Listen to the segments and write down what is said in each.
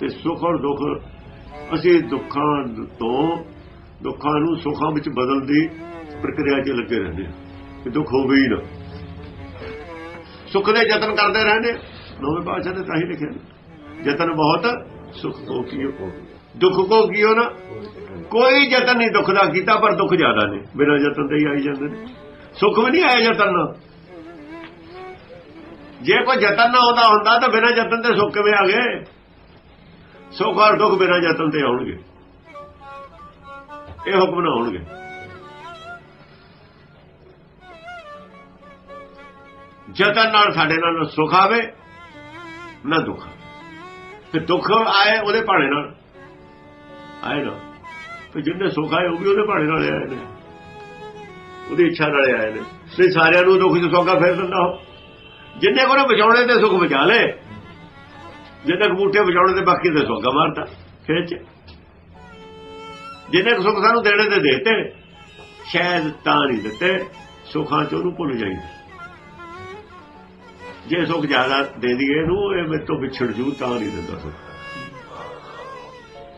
ਤੇ ਸੁਖ ਔਰ ਦੁੱਖ, ਅਸੀਂ ਦੁੱਖਾਂ ਤੋਂ, ਦੁੱਖਾਂ ਨੂੰ ਸੁੱਖਾਂ ਵਿੱਚ ਬਦਲਣ ਦੀ ਪ੍ਰਕਿਰਿਆ 'ਚ ਲੱਗੇ ਰਹਿੰਦੇ ਹਾਂ ਕਿ ਦੁੱਖ ਹੋਵੇ ਹੀ ਨਾ। ਸੁੱਖ ਦੇ ਯਤਨ ਕਰਦੇ ਰਹਿੰਦੇ ਹਾਂ। ਨੌਵੇਂ ਪਾਤਸ਼ਾਹ ਨੇ ਤਾਂ ਹੀ ਲਿਖਿਆ। ਯਤਨ ਬਹੁਤ, ਸੁਖ ਕੋ ਕੀਓ ਦੁੱਖ ਕੋ ਕੀਓ ਨਾ। ਕੋਈ ਯਤਨ ਨਹੀਂ ਦੁੱਖ ਦਾ ਕੀਤਾ, ਪਰ ਦੁੱਖ ਜ਼ਿਆਦਾ ਨੇ। ਬਿਨਾਂ ਯਤਨ ਦੇ ਹੀ ਆਈ ਜਾਂਦੇ ਨੇ। ਸੁੱਖ ਵੀ ਨਹੀਂ ਆਇਆ ਯਤਨ ਨਾਲ। ਜੇ ਕੋਈ ਯਤਨ ਨਾ ਹੁੰਦਾ ਹੁੰਦਾ ਤਾਂ ਬਿਨਾਂ ਯਤਨ ਦੇ ਸੁੱਖ ਕਿਵੇਂ ਆ ਗਏ? ਸੁੱਖ ਔਰ ਦੁੱਖ ਬਿਨਾਂ ਯਤਨ ਤੇ ਆਉਣਗੇ। ਇਹ ਹੁਕਮ ਨਾ ਆਉਣਗੇ ਯਤਨ ਨਾਲ ਸਾਡੇ ਨਾਲ ਨਾ ਸੁੱਖ ਆਵੇ, ਨਾ ਦੁੱਖ ਤੇ ਦੁੱਖ ਆਏ ਉਹਦੇ ਭਾਣੇ ਨਾਲ। ਆਏ ਨਾ। ਤੇ ਜਿੰਨੇ ਸੁੱਖ ਆਏ ਉਹ ਵੀ ਉਹਦੇ ਭਾਣੇ ਨਾਲ ਆਏ ਨੇ। ਉਹਦੀ ਇੱਛਾ ਨਾਲ ਆਏ ਨੇ। ਤੇ ਸਾਰਿਆਂ ਨੂੰ ਦੁੱਖ ਚ ਸੌਗਾ ਫੇਰ ਦਿੰਦਾ ਹੋ। ਜਿੰਨੇ ਕੋਲ ਬਚਾਉਣੇ ਤੇ ਸੁੱਖ ਬਚਾ ਲੇ। ਜਿੰਨੇ ਕਬੂਟੇ ਬਚਾਉਣੇ ਤੇ ਬਾਕੀ ਤੇ ਸੌਗਾ ਮਾਰਦਾ ਖੇਚ ਜਿੰਨੇ ਕੁ ਸੁੱਖ ਸਾਨੂੰ ਦੇਣੇ ਤੇ ਦੇਤੇ ਸ਼ਾਇਦ ਤਾਂ ਨਹੀਂ ਦਿੱਤੇ, ਸੁਖਾਂ ਚ ਉਹਨੂੰ ਭੁੱਲ ਜਾਈਦਾ। ਜੇ ਸੁੱਖ ਜ਼ਿਆਦਾ ਦੇ ਦਈਏ ਇਹਨੂੰ ਇਹ ਮੇਰੇ ਤੋਂ ਵਿਛੜ ਜੂ, ਤਾਂ ਨਹੀਂ ਦਿੰਦਾ ਸੁੱਖ।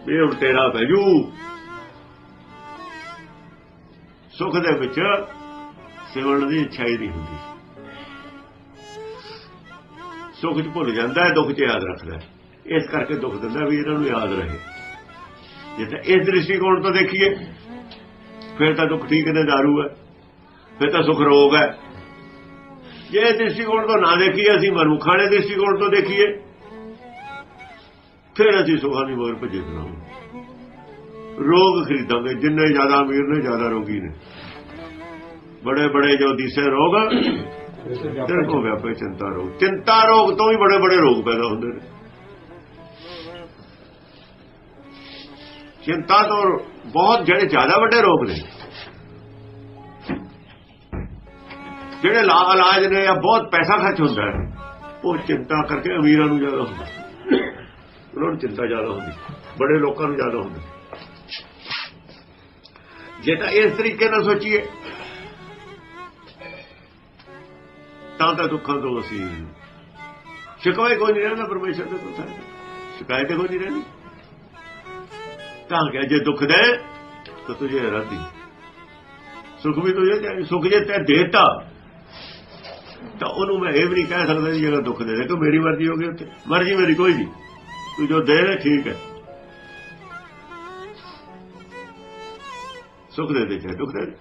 ਇਹ ਹੁਣ ਤੇਰਾ ਪੈ ਜੂ। ਸੁਖ ਦੇ ਵਿੱਚ ਸਿਵਣ ਦੀ ਇੱਛਾ ਹੀ ਨਹੀਂ ਹੁੰਦੀ। ਸੁੱਖ ਚ ਭੁੱਲ ਜਾਂਦਾ ਹੈ, ਦੁੱਖ ਚ ਯਾਦ ਰੱਖਦਾ ਇਸ ਕਰਕੇ ਦੁੱਖ ਦਿੰਦਾ ਵੀ ਇਹਨਾਂ ਨੂੰ ਯਾਦ ਰਹੇ। ਜੇ ਤਾਂ ਇਸ ਦ੍ਰਿਸ਼ਟੀਕੋਣ ਤੋਂ ਦੇਖੀਏ, ਫਿਰ ਤਾਂ ਦੁੱਖ ਠੀਕ ਨੇ ਦਾਰੂ ਹੈ, ਫਿਰ ਤਾਂ ਸੁਖ ਰੋਗ ਹੈ। ਜੇ ਦ੍ਰਿਸ਼ਟੀਕੋਣ ਤੋਂ ਨਾ ਦੇਖੀਏ, ਅਸੀਂ ਮਨੁੱਖਾਂ ਦੇ ਦ੍ਰਿਸ਼ਟੀਕੋਣ ਤੋਂ ਦੇਖੀਏ, ਫਿਰ ਅਸੀਂ ਸੁਖਾਂ ਦੀ ਮੋਰ ਭੱਜੇ ਫਿਰਾਂਗੇ ਰੋਗ ਖਰੀਦਾਂਗੇ, ਜਿੰਨੇ ਜ਼ਿਆਦਾ ਅਮੀਰ ਨੇ, ਜ਼ਿਆਦਾ ਰੋਗੀ ਨੇ। ਬੜੇ ਬੜੇ ਜੋ ਦਿਸੇ ਰੋਗ ਤੇਰੇ ਕੋ ਵਿਆਪੇ ਚਿੰਤਾ ਰੋਗ। ਚਿੰਤਾ ਰੋਗ ਤੋਂ ਵੀ ਬੜੇ ਬੜੇ ਰੋਗ ਪੈਦਾ ਹੁੰਦੇ ਨੇ। ਚਿੰਤਾ ਤੋਂ ਬਹੁਤ ਜਿਹੜੇ ਜ਼ਿਆਦਾ ਵੱਡੇ ਰੋਗ ਨੇ, ਜਿਹੜੇ ਲਾ ਇਲਾਜ ਨੇ ਜਾਂ ਬਹੁਤ ਪੈਸਾ ਖਰਚ ਹੁੰਦਾ ਹੈ, ਉਹ ਚਿੰਤਾ ਕਰਕੇ ਅਮੀਰਾਂ ਨੂੰ ਜ਼ਿਆਦਾ ਹੁੰਦਾ। ਉਹਨਾਂ ਨੂੰ ਚਿੰਤਾ ਜ਼ਿਆਦਾ ਹੁੰਦੀ, ਬੜੇ ਲੋਕਾਂ ਨੂੰ ਜ਼ਿਆਦਾ ਹੁੰਦੀ। ਜੇ ਤਾਂ ਇਸ ਤਰੀਕੇ ਨਾਲ ਸੋਚੀਏ ਤਾਂ ਤਾਂ ਦੁੱਖਾਂ ਤੋਂ ਅਸੀਂ ਸ਼ਿਕਵਾ ਕੋਈ ਨਹੀਂ ਰਹਿੰਦਾ, ਪਰਮੇਸ਼ਰ ਦੇ ਤੋਂ ਸਾਡੇ। ਸ਼ਿਕਾਇਤ ਕੋਈ ਨਹੀਂ ਰਹਿੰਦੀ। ਤਾਂ ਕਿ ਜੇ ਦੁੱਖ ਦੇ, ਤਾਂ ਤੁਝੇ ਰਾਦੀ ਸੁਖ ਵੀ ਤੁਝੇ ਚਾਹੀਏ ਸੁਖ ਜੇ ਤੇ ਦੇਤਾ, ਤਾਂ ਉਹਨੂੰ ਮੈਂ ਇਹ ਵੀ ਨਹੀਂ ਕਹਿ ਸਕਦਾ ਜੀ ਜਿਹੜਾ ਦੁੱਖ ਦੇ ਦੇ, ਕਿ ਮੇਰੀ ਮਰਜ਼ੀ ਹੋ ਗਈ ਉੱਥੇ। ਮਰਜ਼ੀ ਮੇਰੀ ਕੋਈ ਨਹੀਂ। ਤੂੰ ਜੋ ਦੇ ਦੇ ਠੀਕ ਹੈ। ਸੁਖ ਦੇ ਦੇ, ਚਾਹੇ ਦੁੱਖ ਦੇ ਦੇ।